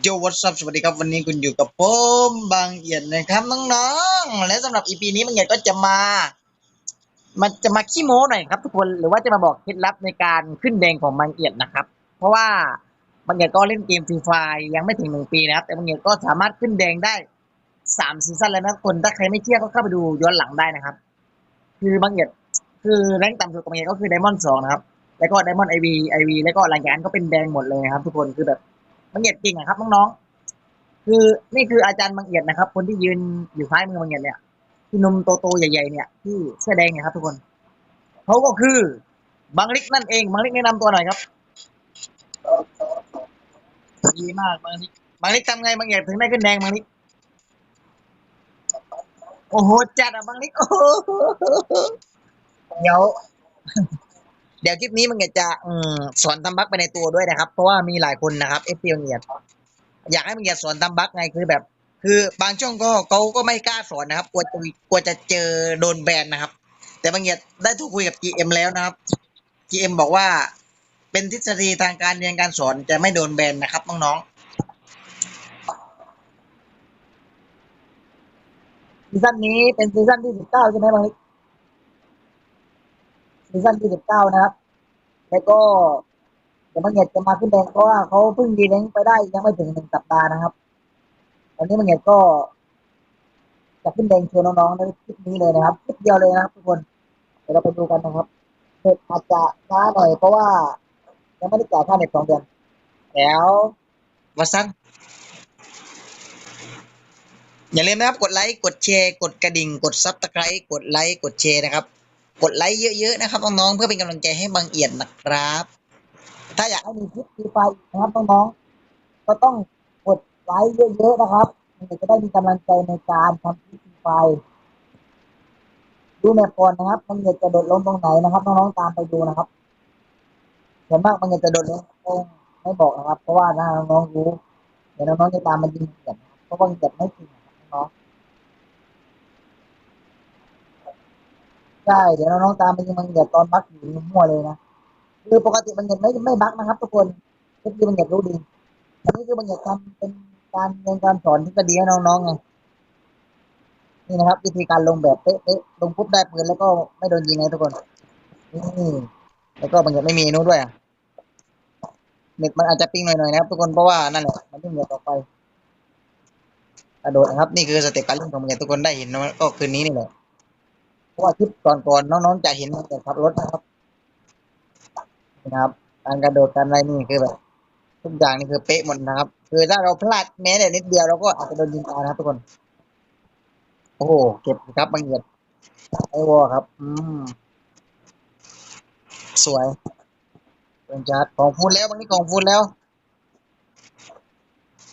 โยวัสดสวัสดีครับวันนี้คุณอยู่กับผมบางเอียดนะครับน้องๆและสำหรับอีพีนี้บางเอียดก็จะมา มันจะมาขี้โม้หน่อยครับทุกคนหรือว่าจะมาบอกเคล็ดลับในการขึ้นแดงของบางเอียดนะครับ เพราะว่าบางเอียดก็เล่นเกมฟรีไฟยังไม่ถึงหนึ่งปีนะครับ แต่บางเอียดก็สามารถขึ้นแดงได้สามซีซั่นแล้วนะทุกคนถ้าใครไม่เชื่อก็เข้าไปดูย้อนหลังได้นะครับ คือบางเอียดคือแรงต่ำสุดของบางเอียดก็คือไดมอนด์สองนะครับแล้วก็ไดมอนด์ไอวีไอวีแล้วก็หลังจากนั้นก็เป็นแดงหมดเลยนะครับ ทุกคนคือแบบ บางเอียดจริงอะครับน้องๆคือนี่คืออาจารย์บางเอียดนะครับ คนที่ยืนอยู่ซ้ายมือบางเอียดเนี่ยที่นมโตๆใหญ่ๆเนี่ยที่เสื้อแดงเนี่ยครับทุกคนเขาก็คือบางลิกนั่นเองบางลิกแนะนำตัวหน่อยครับดีมากบางลิกบางลิกทำไงบางเอียดถึงได้ขึ้นแดงบางลิกโอ้โหจัดอะบางลิกโอ้โหเดี๋ยว เดี๋ยวคลิปนี้มันจะอืมสอนทำบั๊กไปในตัวด้วยนะครับ เพราะว่ามีหลายคนนะครับเอฟพีเงียอยากให้มันเงียสอนทำบั๊กไงคือแบบ คือบางช่องก็เขาก็ไม่กล้าสอนนะครับกลัวจะกลัวจะเจอโดนแบนนะครับ แต่บางเงียดได้โทุกคุยกับ GM แล้วนะครับ GM บอกว่า เป็นทฤษฎีทางการเรียนการสอนจะไม่โดนแบนนะครับน้องๆซีซั่นนี้เป็นซีซั่นที่สิบเก้าใช่ไหมบางลิกซีซั่นที่สิบเก้านะครับ แล้วก็เดี๋ยวมังเงียดจะมาขึ้นแดงเพราะว่าเขาเพิ่งดีแดงไปได้ยังไม่ถึงหนึ่งสัปดาห์นะครับตอนนี้มังเงียดก็จะขึ้นแดงชวนน้องๆในคลิปนี้เลยนะครับคลิปเดียวเลยนะครับทุกคนเดี๋ยวเราไปดูกันนะครับเน็ตอาจจะช้าหน่อยเพราะว่ายังไม่ได้จ่ายค่าเน็ตสองเดือนแล้ววัสันอย่าลืมนะครับ กดไลค์ กดแชร์ กดกระดิ่ง กดซับสไครต์กดไลค์ กดแชร์นะครับ กดไลค์เยอะๆนะครับน้องๆเพื่อเป็นกำลังใจให้บางเอียดนะครับ ถ้าอยากให้มีคลิปฟรีไฟนะครับน้องๆก็ต้องกดไลค์เยอะๆนะครับมันจะได้มีกำลังใจในการทำคลิปฟรีไฟดูแมปก่อนนะครับ มันจะโดดลงตรงไหนนะครับน้องๆตามไปดูนะครับส่วนมากมันจะโดดลงตรงไม่บอกนะครับ เพราะว่าน้องๆรู้เดี๋ยวน้องๆจะตามมายิงเกียดเพราะว่าเกียดไม่จริงนะครับน้อง ใช่เดี๋ยวน้องๆตามมายิงมันเกียดตอนบักอยู่มั่วเลยนะคือปกติมันเงียไม่ไม่บักนะครับ ทุกคนก็คือมันเงียรู้ดีอันนี้คือมันเงียทำเป็นการเรียนการสอนที่ดีให้น้องๆไงนี่นะครับ วิธีการลงแบบเป๊ะๆลงปุ๊บได้ปืนแล้วก็ไม่โดนยิงไงทุกคนนี่แล้วก็มันเงียไม่มีนู้นด้วยอะเน็ตมันอาจจะปิ้งหน่อยๆนะครับ ทุกคนเพราะว่านั่นแหละมันไม่เงียต่อไปกระโดดนะครับ นี่คือสเต็ปการเล่นของมันเงียทุกคนได้เห็นก็คืนนี้นี่แหละ เพราะว่าคลิปก่อนๆน้องๆจะเห็นมันแต่ขับรถนะครับนะครับการกระโดดการอะไรนี่คือแบบทุกอย่างนี่คือเป๊ะหมดนะครับ คือถ้าเราพลาดแม้แต่นิดเดียวเราก็อาจจะโดนยิงตายนะครับทุกคน โอ้โหเก็บครับบางเอียดไอวอครับ อืมสวยเป็นจัดของฟูนแล้วบางนี้ของฟูนแล้ว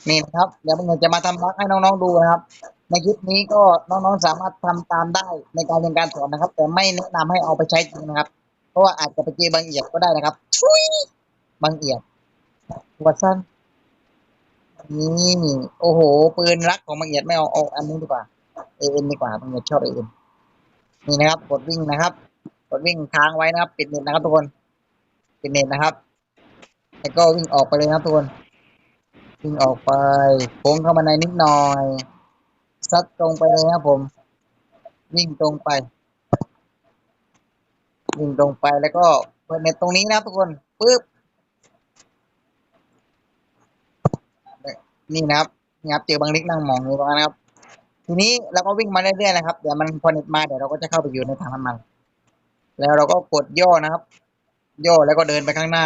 นี่นะครับเดี๋ยวบางเอียดจะมาทำบักให้น้องๆดูนะครับ ในคลิปนี้ก็น้องๆสามารถทำตามได้ในการเรียนการสอนนะครับ แต่ไม่แนะนำให้เอาไปใช้จริงนะครับ เพราะว่าอาจจะไปเจอบางเอียดก็ได้นะครับทุยบางเอียดวัดสั้นนี่โอ้โหปืนรักของบางเอียดไม่เอาเอาอันนี้ดีกว่าเอ็นดีกว่าบางเอียดชอบเอ็นนี่นะครับกดวิ่งนะครับกดวิ่งค้างไว้นะครับปิดเน็ตนะครับทุกคนปิดเน็ตนะครับแล้วก็วิ่งออกไปเลยนะทุกคนวิ่งออกไปโค้งเข้ามาในนิดหน่อย ซัดตรงไปเลยนะครับผม วิ่งตรงไปวิ่งตรงไปแล้วก็เปิดเน็ตตรงนี้นะทุกคนปึ๊บนี่นะครับนี่ครับเจอบางลิกนั่งมองอยู่ตรงนั้นครับ ทีนี้เราก็วิ่งมาเรื่อยๆนะครับเดี๋ยวมันพอเน็ตมาเดี๋ยวเราก็จะเข้าไปอยู่ในถังน้ำมัน แล้วเราก็กดย่อนะครับ ย่อแล้วก็เดินไปข้างหน้า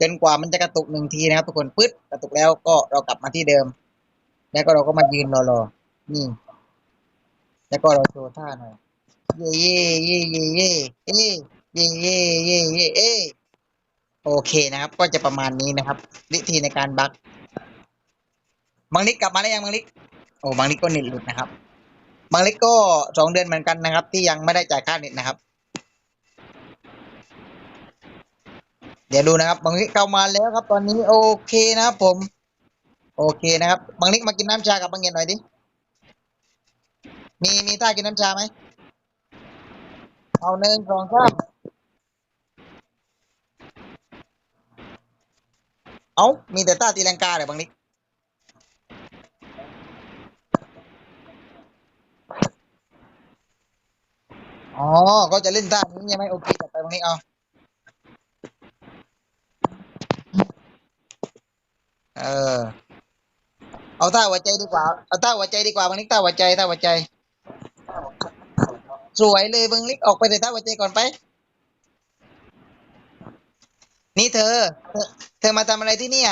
จนกว่ามันจะกระตุกหนึ่งทีนะครับ ทุกคนปึ๊ดกระตุกแล้วก็เรากลับมาที่เดิม แล้วก็เราก็มายืนรอๆ นี่ แล้วก็เราโชว์ท่าหน่อย เย่เย่เย่เย่เย่เย่เย่เย่เย่เย่เย่โอเคนะครับ ก็จะประมาณนี้นะครับ วิธีในการบักบางลิกกลับมาได้ยังบางลิก โอ้บางลิกก็เน็ตหลุดนะครับบางลิกก็สองเดือนเหมือนกันนะครับ ที่ยังไม่ได้จ่ายค่าเน็ตนะครับ เดี๋ยวดูนะครับบางลิกเข้ามาแล้วครับ ตอนนี้โอเคนะครับผม โอเคนะครับบางลิกมากินน้ำชากับบางเงียนหน่อยดิ มีมีท่ากินน้ำชาไหม เอาหนึ่งสองสามเอามีแต่ท่าตีลังกาเหยอบางนิดอ๋อก็จะเล่นท่านี้ใช่ไหมโอเคจัดไปตรงนี้เอาเออ เอาท่าหัวใจดีกว่า เอาท่าหัวใจดีกว่าตรงนี้ท่าหัวใจท่าหัวใจ สวยเลยบางนิกออกไปเลยท่าหัวใจก่อนไป นี่เธอเธอ เธอมาทำอะไรที่นี่ย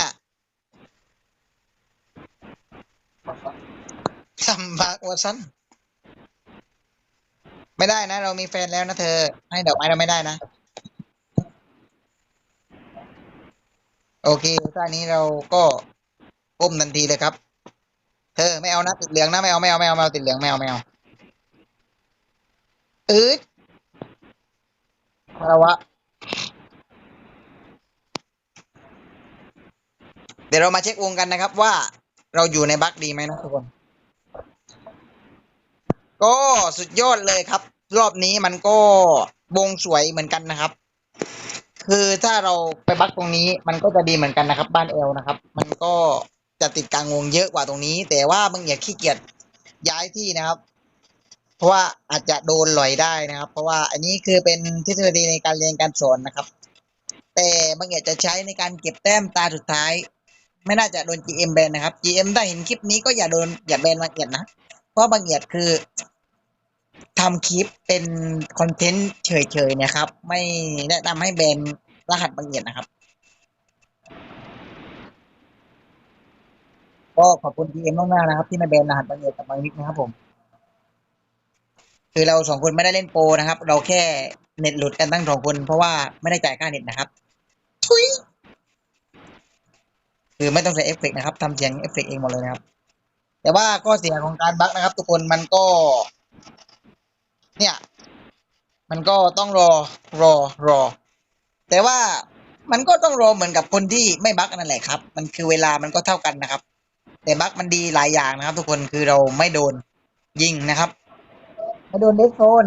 ทำบักวะซันไม่ได้นะ เรามีแฟนแล้วนะเธอ ให้ดอกไม้เราไม่ได้นะ โอเคท่านี้เราก็ก้มทันทีเลยครับ เธอไม่เอานะติดเหลืองนะไม่เอาไม่เอาไม่เอาไม่เอาติดเหลืองไม่เอาไม่เอา อืดอะไรวะ เดี๋ยวเรามาเช็ควงกันนะครับว่าเราอยู่ในบั๊กดีไหมนะทุกคน ก็สุดยอดเลยครับ รอบนี้มันก็วงสวยเหมือนกันนะครับ คือถ้าเราไปบั๊กตรงนี้มันก็จะดีเหมือนกันนะครับ บ้านเอลนะครับ มันก็จะติดกลางวงเยอะกว่าตรงนี้ แต่ว่าบางอย่าขี้เกียจย้ายที่นะครับ เพราะว่าอาจจะโดนหลอยได้นะครับ เพราะว่าอันนี้คือเป็นทฤษฎีในการเรียนการสอนนะครับ แต่บางอย่างจะใช้ในการเก็บแต้มตาสุดท้าย ไม่น่าจะโดน GM แบนนะครับ GM ถ้าเห็นคลิปนี้ก็อย่าโดนอย่าแบนบางเอียดนะ เพราะบางเอียดคือทำคลิปเป็นคอนเทนต์เฉยๆนะครับ ไม่แนะนำให้แบนรหัสบางเอียดนะครับก็ขอบคุณ GM มากๆนะครับ ที่มาแบนรหัสบางเอียดกับบางนิกนะครับผม คือเราสองคนไม่ได้เล่นโปรนะครับ เราแค่เน็ตหลุดกันตั้งสองคน เพราะว่าไม่ได้จ่ายค่าเน็ตนะครับทุยคือไม่ต้องใส่เอฟเฟกต์นะครับทำเสียงเอฟเฟกต์เองหมดเลยนะครับ แต่ว่าข้อเสียของการบั๊กนะครับ ทุกคนมันก็ เนี่ย มันก็ต้องรอรอรอ แต่ว่ามันก็ต้องรอเหมือนกับคนที่ไม่บั๊กนั่นแหละครับ มันคือเวลามันก็เท่ากันนะครับ แต่บั๊กมันดีหลายอย่างนะครับ ทุกคนคือเราไม่โดนยิงนะครับ ไม่โดนเดฟโซน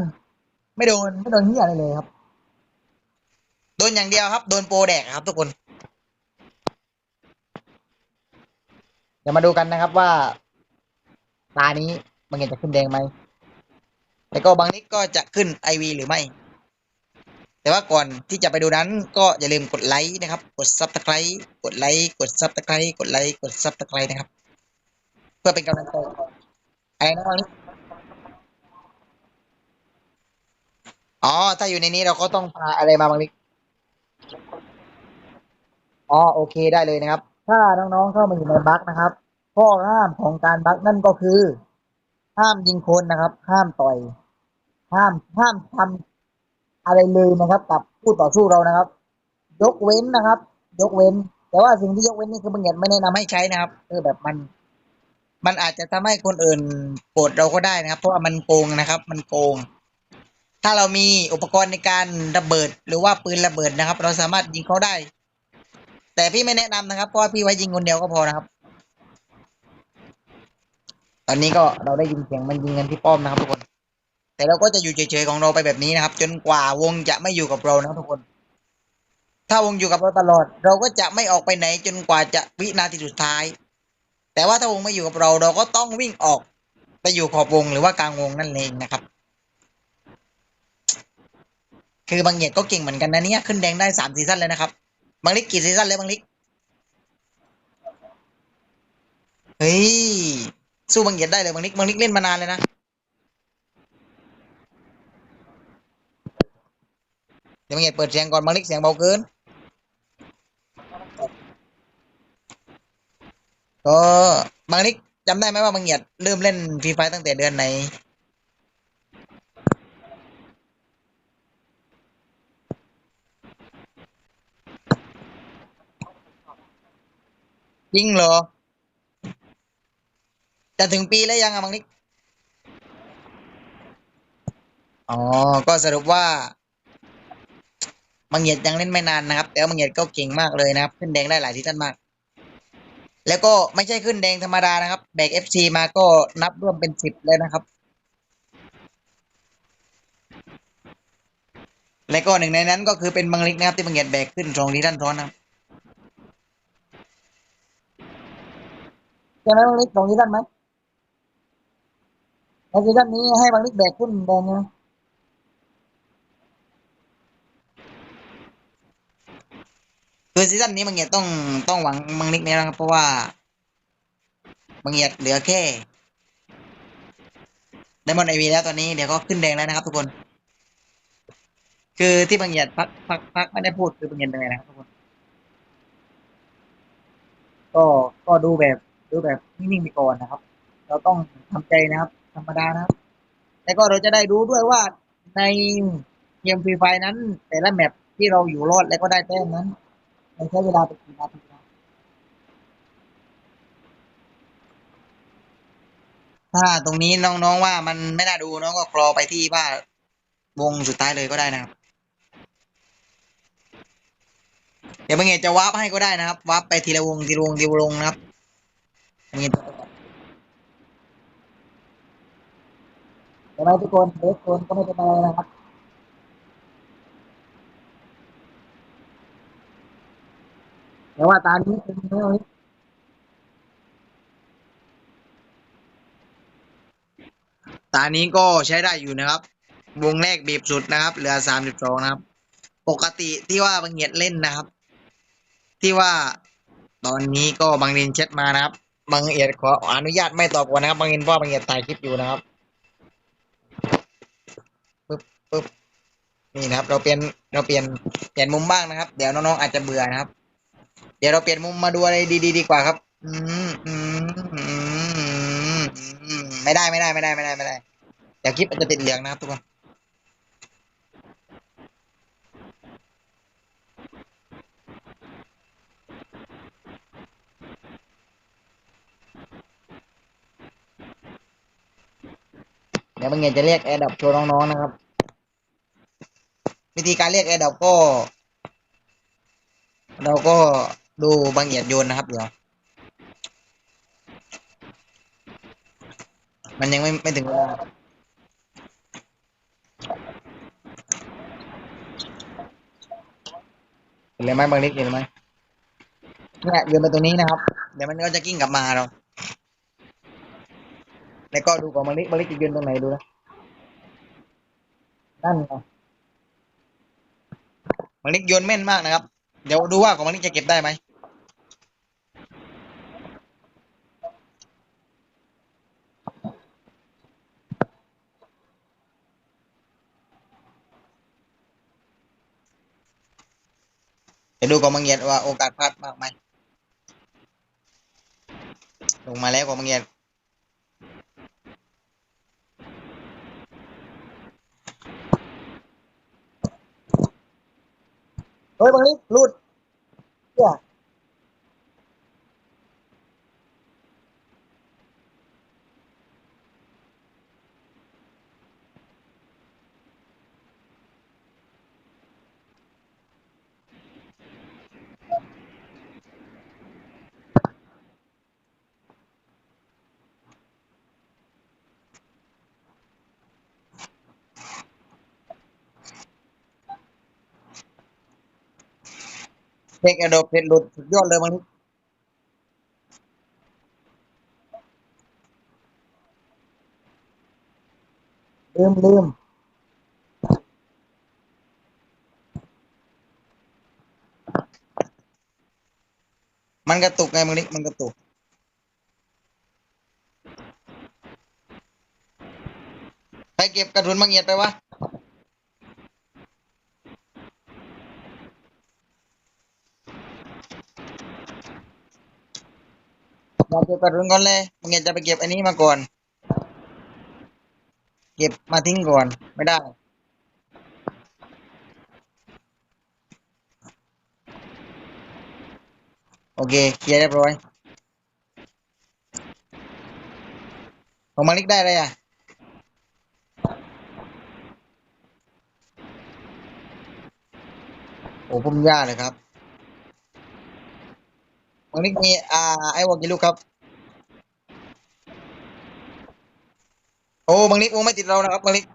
ไม่โดนไม่โดนที่อะไรเลยครับ โดนอย่างเดียวครับ โดนโปรแดกครับทุกคน เดี๋ยวมาดูกันนะครับว่า ตานี้บางอย่างจะขึ้นแดงไหมแล้วก็บางนิดก็จะขึ้นไอวีหรือไม่ แต่ว่าก่อนที่จะไปดูนั้น ก็อย่าลืมกดไลค์นะครับ กดซับสไครต์กดไลค์กดซับสไครต์กดไลค์กดซับสไครต์นะครับ เพื่อเป็นกำลังใจอะไรนะบางนิด อ๋อ ถ้าอยู่ในนี้เราก็ต้องพาอะไรมาบางนิดอ๋อ โอเคได้เลยนะครับ ถ้าน้องๆเข้ามาอยู่ในบั๊กนะครับ ข้อห้ามของการบั๊กนั่นก็คือ ห้ามยิงคนนะครับ ห้ามต่อย ห้ามห้ามทำอะไรเลยนะครับกับผู้ต่อสู้เรานะครับ ยกเว้นนะครับ ยกเว้น แต่ว่าสิ่งที่ยกเว้นนี่คือบางอย่างไม่แนะนำให้ใช้นะครับเออแบบมัน มันอาจจะทำให้คนอื่นโกรธเราก็ได้นะครับ เพราะว่ามันโกงนะครับ มันโกง ถ้าเรามีอุปกรณ์ในการระเบิดหรือว่าปืนระเบิดนะครับ เราสามารถยิงเขาได้ แต่พี่ไม่แนะนำนะครับเพราะว่าพี่ไว้ยิงคนเดียวก็พอนะครับ ตอนนี้ก็เราได้ยินเสียงมันยิงกันที่ป้อมนะครับทุกคน แต่เราก็จะอยู่เฉยๆของเราไปแบบนี้นะครับ จนกว่าวงจะไม่อยู่กับเรานะครับทุกคน ถ้าวงอยู่กับเราตลอด เราก็จะไม่ออกไปไหน จนกว่าจะวินาทีสุดท้าย แต่ว่าถ้าวงไม่อยู่กับเรา เราก็ต้องวิ่งออกไปอยู่ขอบวงหรือว่ากลางวงนั่นเองนะครับ คือบางเหยียดก็เก่งเหมือนกันนะเนี่ยขึ้นแดงได้สามซีซั่นเลยนะครับ บางลิกกี่ซีซั่นแล้วบางลิกเฮ้ยสู้บางเหยียดได้เลยบางลิกบางลิกเล่นมานานเลยนะเดี๋ยวบางเหยียดเปิดเสียงก่อนบางลิกเสียงเบาเกินก็บางลิกจำได้ไหมว่าบางเหยียดเริ่มเล่นฟรีไฟตั้งแต่เดือนไหน จริงเหรอ จะถึงปีแล้วยังอะบางลิกอ๋อ ก็สรุปว่าบางเหยียดยังเล่นไม่นานนะครับ แต่ว่าบางเหยียดก็เก่งมากเลยนะครับ ขึ้นแดงได้หลายที่ท่านมาก แล้วก็ไม่ใช่ขึ้นแดงธรรมดานะครับ แบกเอฟซีมาก็นับร่วมเป็นสิบเลยนะครับ และก็หนึ่งในนั้นก็คือเป็นบางลิกนะครับที่บางเหยียดแบกขึ้นสองที่ท่านซ้อนนะครับ จช่ไหมบางลิกลงซีซั่นไหมในซีซั่นนี้ให้บางลิกแบกขึ้นแดนใช่คือซีซั่นนี้บางเงียต้องต้องหวังบางลิกนี้นครับเพราะว่าบางเงียเหลือแค่ได้มอนไอวีแล้วตอนนี้เดี๋ยวก็ขึ้นแดงแล้วนะครับทุกคน คือที่บางเงียพักพักพักไม่ได้พูดคือบางเงียดเลยนะครับทุกคน ก็ก็ดูแบบ ดูแบบนิ่งๆไปก่อนนะครับ เราต้องทำใจนะครับ ธรรมดานะครับ แล้วก็เราจะได้รู้ด้วยว่าในเกมฟรีไฟนั้น แต่ละแมปที่เราอยู่รอดแล้วก็ได้แต้มนั้นมันใช้เวลาไปกี่นาทีนะถ้าตรงนี้น้องๆว่ามันไม่น่าดูน้องก็คลอไปที่ว่าวงสุดท้ายเลยก็ได้นะครับ เดี๋ยวบางเงจะวาร์ปให้ก็ได้นะครับวาร์ปไปทีละวงทีละวงทีละวงนะครับ บางเงแต่ไม่ทุกคนเด็กคนก็ไม่เป็นไรนะครับแต่ว่าตานี้เป็นเนื้อตานี้ก็ใช้ได้อยู่นะครับ วงแรกบีบสุดนะครับ เหลือสามสิบสองนะครับ ปกติที่ว่าบางเงียดเล่นนะครับ ที่ว่าตอนนี้ก็บางเรียนแชทมานะครับ บางเอียดขออนุญาตไม่ตอบก่อนนะครับบางเรียนพราะบางเอียดถ่ายคลิปอยู่นะครับปึ๊บปึ๊บนี่นะครับ เราเปลี่ยนเราเปลี่ยนเปลี่ยนมุมบ้างนะครับ เดี๋ยวน้องๆอาจจะเบื่อนะครับ เดี๋ยวเราเปลี่ยนมุมมาดูอะไรดีๆดีกว่าครับ อืมอืมอืมอืมไม่ได้ไม่ได้ไม่ได้ไม่ได้ไม่ได้เดี๋ยวคลิปมันจะติดเหลืองนะครับทุกคน ดี๋ยวบางเงียจะเรียกแอร์ดับโชว์น้องๆนะครับ วิธีการเรียกแอร์ดับก็ เราก็ดูบางเอียดโยนนะครับเดี๋ยว มันยังไม่ไม่ถึงเวลาเห็นไหมบางนิดเห็นไหมเนี่ยโยนไปตรงนี้นะครับ เดี๋ยวมันก็จะกิ้งกลับมาเรา แล้วก็ดูของบางนิดบางนิจะโยนตรงไหนดูนะนั่นไงบางนิโยนแม่นมากนะครับ เดี๋ยวดูว่าของบางนิจะเก็บได้ไหมเดี๋ยวดูของบางเงียดว่าโอกาสพลาดมากไหมลงมาแล้วของบางเงียด เฮ้ยบางนี้รูดเนี่ย เด็กอโดเพชรหลุดสุดยอดเลยบางนิดลืมลืมมันกระตุกไงบางนิดมันกระตุกใครเก็บกระสุนบางเอียดไปวะ เราเก็บกระสุนก่อนเลยบางอียดจะไปเก็บอันนี้มาก่อน เก็บมาทิ้งก่อนไม่ได้โอเคเคลียร์เรียบร้อยของมาลิกได้เลยอะโอ้พุ่มหญ้าเลยครับ มาลิกมีอ่าไอ้วอกี่ลูกครับ โอ้บางนิกวงไม่ติดเรานะครับบางนิก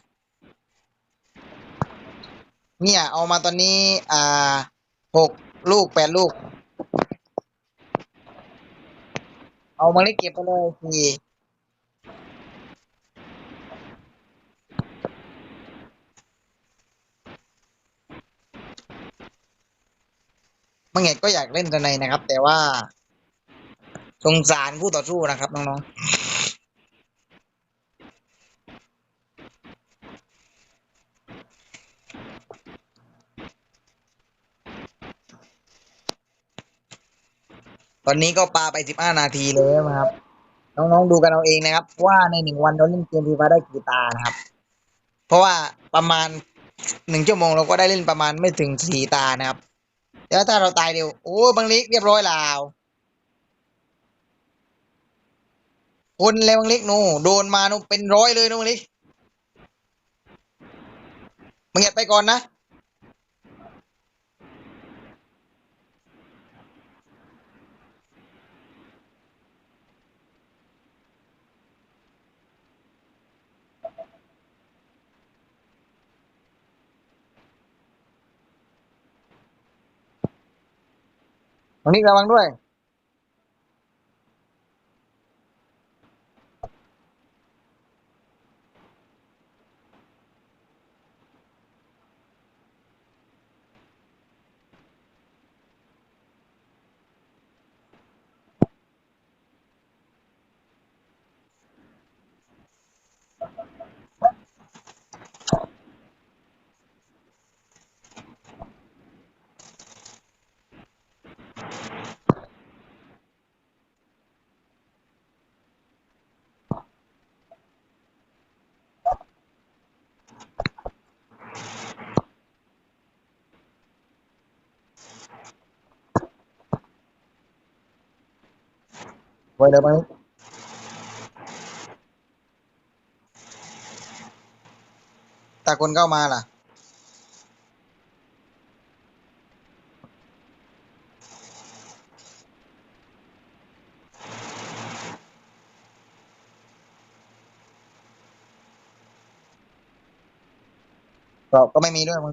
เนี่ย เอามาตอนนี้ อ่าหกลูกแปดลูก เอามาลิกเก็บไปเลยสี่ มังเอกก็อยากเล่นสไนนะครับ แต่ว่าสงสารคู่ต่อสู้นะครับน้องๆ ตอนนี้ก็ปาไปสิบห้านาทีแล้วนะครับ น้องๆดูกันเอาเองนะครับ ว่าในหนึ่งวันเราเล่นเกมฟรีไฟได้กี่ตานะครับ เพราะว่าประมาณหนึ่งชั่วโมงเราก็ได้เล่นประมาณไม่ถึงสี่ตานะครับ แล้วถ้าเราตายเร็ว โอ้บางลิกเรียบร้อยแล้วคนแล้วบางลิกหนูโดนมาหนูเป็นร้อยเลยนูบางลิกมึงอย่าไปก่อนนะ บางลิกระวังด้วย ไว้เลยบางลิกแต่คนเข้ามาล่ะ ก็ก็ไม่มีด้วยบาง